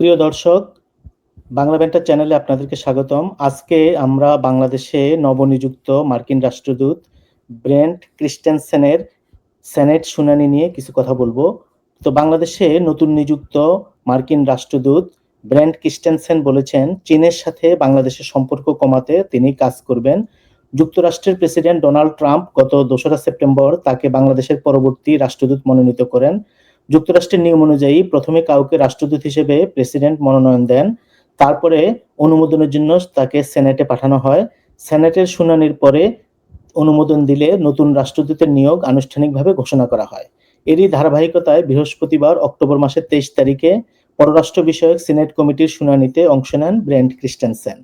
প্রিয় দর্শক, বাংলা ব্যান্টার চ্যানেলে আপনাদেরকে স্বাগতম। আজকে আমরা বাংলাদেশে নবনিযুক্ত মার্কিন রাষ্ট্রদূত ব্রেন্ট ক্রিস্টেনসেনের সেনেট শুনানি নিয়ে কিছু কথা বলব। তো বাংলাদেশে নতুন নিযুক্ত মার্কিন রাষ্ট্রদূত ব্রেন্ট ক্রিস্টেনসেন বলেছেন, চীনের সাথে বাংলাদেশের সম্পর্ক কমাতে তিনি কাজ করবেন। যুক্তরাষ্ট্রের প্রেসিডেন্ট ডোনাল্ড ট্রাম্প গত দোসরা সেপ্টেম্বর তাকে বাংলাদেশের পরবর্তী রাষ্ট্রদূত মনোনীত করেন। যুক্তরাষ্ট্রের নিয়ম অনুযায়ী প্রথমে কাউকে রাষ্ট্রদূত হিসেবে প্রেসিডেন্ট মনোনয়ন দেন। তারপরে অনুমোদনের জন্য তাকে সেনেটে পাঠানো হয়। সেনেটের শুনানির পরে অনুমোদন দিলে নতুন রাষ্ট্রদূতের নিয়োগ আনুষ্ঠানিকভাবে ঘোষণা করা হয়। এরই ধারাবাহিকতায় বৃহস্পতিবার অক্টোবর মাসের তেইশ তারিখে পররাষ্ট্র বিষয়ক সিনেট কমিটির শুনানিতে অংশ নেন ব্রেন্ট ক্রিস্টেনসেন।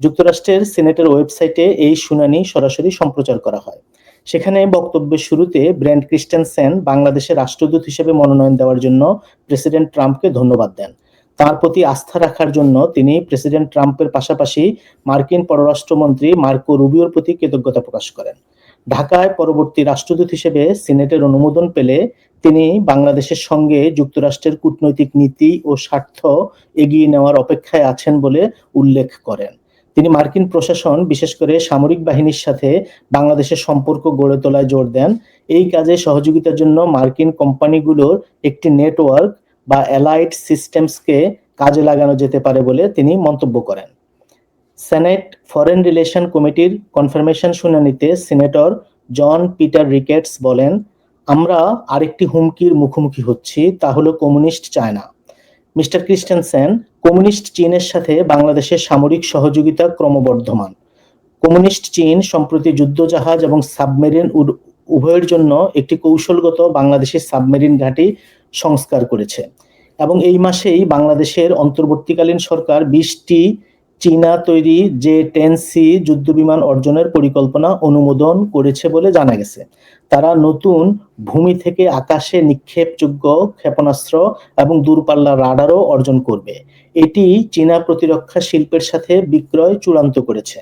যুক্তরাষ্ট্রের সিনেটের ওয়েবসাইটে এই শুনানি সরাসরি সম্প্রচার করা হয়। সেখানে বক্তব্যের শুরুতে ব্র্যান্ড ক্রিস্টেনসেন বাংলাদেশের রাষ্ট্রদূত হিসেবে মনোনয়ন দেওয়ার জন্য প্রেসিডেন্ট ট্রাম্পকে ধন্যবাদ দেন। তার প্রতি আস্থা রাখার জন্য তিনি প্রেসিডেন্ট ট্রাম্পের পাশাপাশি মার্কিন পররাষ্ট্রমন্ত্রী মার্কো রুবিওর প্রতি কৃতজ্ঞতা প্রকাশ করেন। ঢাকায় পরবর্তী রাষ্ট্রদূত হিসেবে সিনেটের অনুমোদন পেলে তিনি বাংলাদেশের সঙ্গে যুক্তরাষ্ট্রের কূটনৈতিক নীতি ও স্বার্থ এগিয়ে নেওয়ার অপেক্ষায় আছেন বলে উল্লেখ করেন। তিনি মার্কিন প্রশাসন, বিশেষ করে সামরিক বাহিনীর সাথে বাংলাদেশের সম্পর্ক গড়ে তোলায় জোর দেন। এই কাজে সহযোগিতার জন্য মার্কিন কোম্পানিগুলোর একটি নেটওয়ার্ক বা অ্যালাইড সিস্টেমসকে কাজে লাগানো যেতে পারে বলে তিনি মন্তব্য করেন। সেনেট ফরেন রিলেশন কমিটির কনফার্মেশন শুনানিতে সিনেটর জন পিটার রিকেটস বলেন, আমরা আরেকটি হুমকির মুখোমুখি হচ্ছি, তা হলো communist China. Mister Christensen communist চীনের সাথে বাংলাদেশের সামরিক সহযোগিতা ক্রমবর্ধমান। কমিউনিস্ট চীন সম্প্রতি যুদ্ধজাহাজ এবং সাবমেরিন উভয়ের জন্য একটি কৌশলগত বাংলাদেশের সাবমেরিন ঘাঁটি সংস্কার করেছে এবং এই মাসেই বাংলাদেশের অন্তর্বর্তীকালীন সরকার বিশটি চীনা তৈরি যে টেন সি যুদ্ধবিমান অর্জনের পরিকল্পনা অনুমোদন করেছে বলে জানা গেছে। তারা নতুন ভূমি থেকে আকাশে নিক্ষেপযোগ্য ক্ষেপণাস্ত্র এবং দূরপাল্লা রাডারও অর্জন করবে। এটি চীনা প্রতিরক্ষা শিল্পের সাথে বিক্রয় চূড়ান্ত করেছে।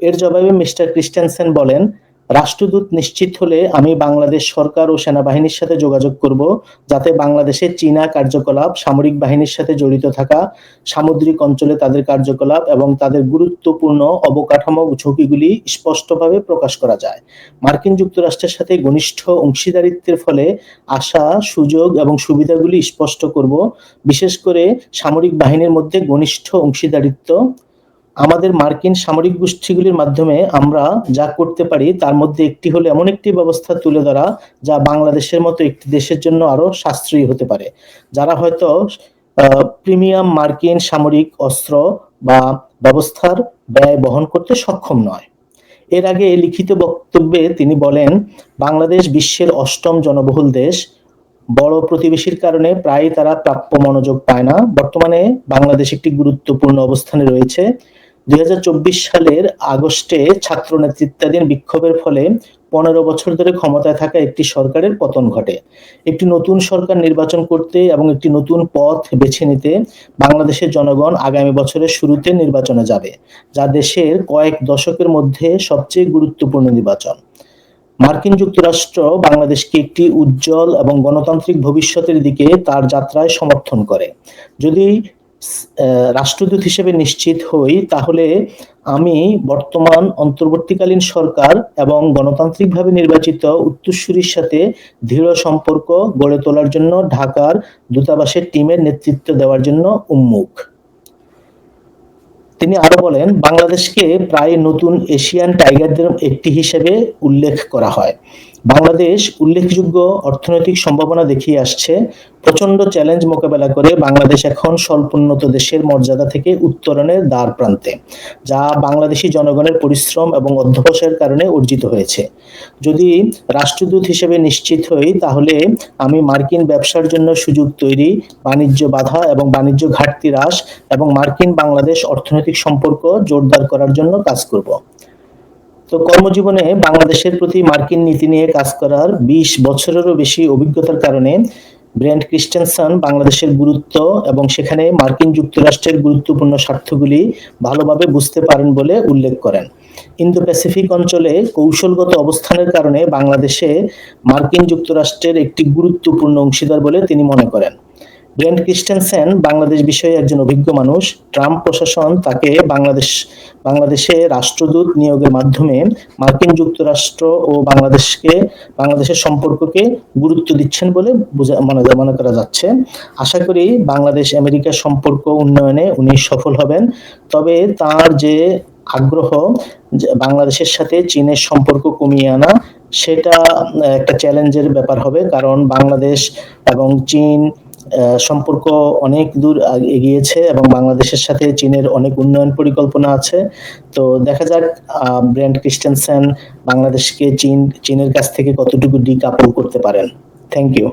এর জবাবে মিস্টার ক্রিস্টেনসেন বলেন রাষ্ট্রদূত নিশ্চিত হলে আমি বাংলাদেশ সরকার ও সেনাবাহিনীর সাথে যোগাযোগ করব, যাতে বাংলাদেশের চীনা কার্যকলাপ, সামরিক বাহিনীর সাথে জড়িত থাকা, সামুদ্রিক অঞ্চলে তাদের কার্যকলাপ এবং তাদের গুরুত্বপূর্ণ অবকাঠামো ঝুঁকিগুলি স্পষ্টভাবে প্রকাশ করা যায়। মার্কিন যুক্তরাষ্ট্রের সাথে ঘনিষ্ঠ অংশীদারিত্বের ফলে আসা সুযোগ এবং সুবিধাগুলি স্পষ্ট করব, বিশেষ করে সামরিক বাহিনীর মধ্যে ঘনিষ্ঠ অংশীদারিত্ব আমাদের মার্কিন সামরিক গোষ্ঠীগুলির মাধ্যমে আমরা যা করতে পারি, তার মধ্যে একটি হলো এমন একটি ব্যবস্থা তুলে ধরা, যা বাংলাদেশের মতো একটি দেশের জন্য আরও সাশ্রয়ী হতে পারে। যারা হয়তো প্রিমিয়াম মার্কিন সামরিক অস্ত্র বা ব্যবস্থার ব্যয় বহন করতে সক্ষম নয়। এর আগে লিখিত বক্তব্যে তিনি বলেন, বাংলাদেশ বিশ্বের অষ্টম জনবহুল দেশ বড় প্রতিবেশীর কারণে প্রায় তারা প্রাপ্য মনোযোগ পায় না। বর্তমানে বাংলাদেশ একটি গুরুত্বপূর্ণ অবস্থানে রয়েছে। দুই হাজার চব্বিশ সালের আগস্টে ছাত্র নেতৃত্বাধীন বিক্ষোভের ফলে পনেরো বছর ধরে ক্ষমতায় থাকা একটি সরকারের পতন ঘটে। একটি নতুন সরকার নির্বাচন করতে এবং একটি নতুন পথ বেছে নিতে বাংলাদেশের জনগণ আগামী বছরের শুরুতে নির্বাচনে যাবে, যা দেশের কয়েক দশকের মধ্যে সবচেয়ে গুরুত্বপূর্ণ নির্বাচন। মার্কিন যুক্তরাষ্ট্র বাংলাদেশকে একটি উজ্জ্বল এবং গণতান্ত্রিক ভবিষ্যতের দিকে তার যাত্রায় সমর্থন করে। যদি রাষ্ট্রদূত হিসেবে নিশ্চিত হই, তাহলে আমি বর্তমান অন্তর্বর্তীকালীন সরকার এবং গণতান্ত্রিকভাবে নির্বাচিত উত্তরসূরির সাথে দৃঢ় সম্পর্ক গড়ে তোলার জন্য ঢাকার দূতাবাসের টিমের নেতৃত্ব দেওয়ার জন্য উন্মুখ। তিনি আরও বলেন বাংলাদেশকে প্রায় নতুন এশিয়ান টাইগারদের একটি হিসেবে উল্লেখ করা হয়। বাংলাদেশ উল্লেখযোগ্য অর্থনৈতিক সম্ভাবনা দেখিয়ে আসছে। প্রচণ্ড চ্যালেঞ্জ মোকাবেলা করে বাংলাদেশ এখন স্বল্পোন্নত দেশের মর্যাদা থেকে উত্তরণের দ্বার প্রান্তে, যা বাংলাদেশি জনগণের পরিশ্রম এবং অধ্যবসায়ের কারণে অর্জিত হয়েছে। যদি রাষ্ট্রদূত হিসেবে নিশ্চিত হই, তাহলে আমি মার্কিন ব্যবসার জন্য সুযোগ তৈরি, বাণিজ্য বাধা এবং বাণিজ্য ঘাটতি হ্রাস এবং মার্কিন বাংলাদেশ অর্থনৈতিক সম্পর্ক জোরদার করার জন্য কাজ করব। তো কর্মজীবনে বাংলাদেশের প্রতি মার্কিন নীতি নিয়ে কাজ করার বিশ বছরেরও বেশি অভিজ্ঞতার কারণে ব্র্যান্ড ক্রিস্টেনসন বাংলাদেশের গুরুত্ব এবং সেখানে মার্কিন যুক্তরাষ্ট্রের গুরুত্বপূর্ণ স্বার্থগুলি ভালোভাবে বুঝতে পারেন বলে উল্লেখ করেন। ইন্দো প্যাসিফিক অঞ্চলে কৌশলগত অবস্থানের কারণে বাংলাদেশে মার্কিন যুক্তরাষ্ট্রের একটি গুরুত্বপূর্ণ অংশীদার বলে তিনি মনে করেন। ব্রেন্ট ক্রিস্টেনসেন বাংলাদেশ বিষয়ে একজন অভিজ্ঞ মানুষ। ট্রাম্প প্রশাসন তাকে বাংলাদেশ, বাংলাদেশে রাষ্ট্রদূত নিয়োগের মাধ্যমে মার্কিন যুক্তরাষ্ট্র ও বাংলাদেশকে, বাংলাদেশের সম্পর্ককে গুরুত্ব দিচ্ছেন বলে বোঝা, মনে মনে করা যাচ্ছে। আশা করি বাংলাদেশ আমেরিকার সম্পর্ক উন্নয়নে উনি সফল হবেন। তবে তার যে আগ্রহ বাংলাদেশের সাথে চীনের সম্পর্ক কমিয়ে আনা, সেটা একটা চ্যালেঞ্জের ব্যাপার হবে। কারণ বাংলাদেশ এবং চীন সম্পর্ক অনেক দূর এগিয়েছে এবং বাংলাদেশের সাথে চীনের অনেক উন্নয়ন পরিকল্পনা আছে। তো দেখা যাক ব্র্যান্ড ক্রিস্টেনসেন বাংলাদেশকে চীন, চীনের কাছ থেকে কতটুকু ডিকাপল করতে পারেন। Thank you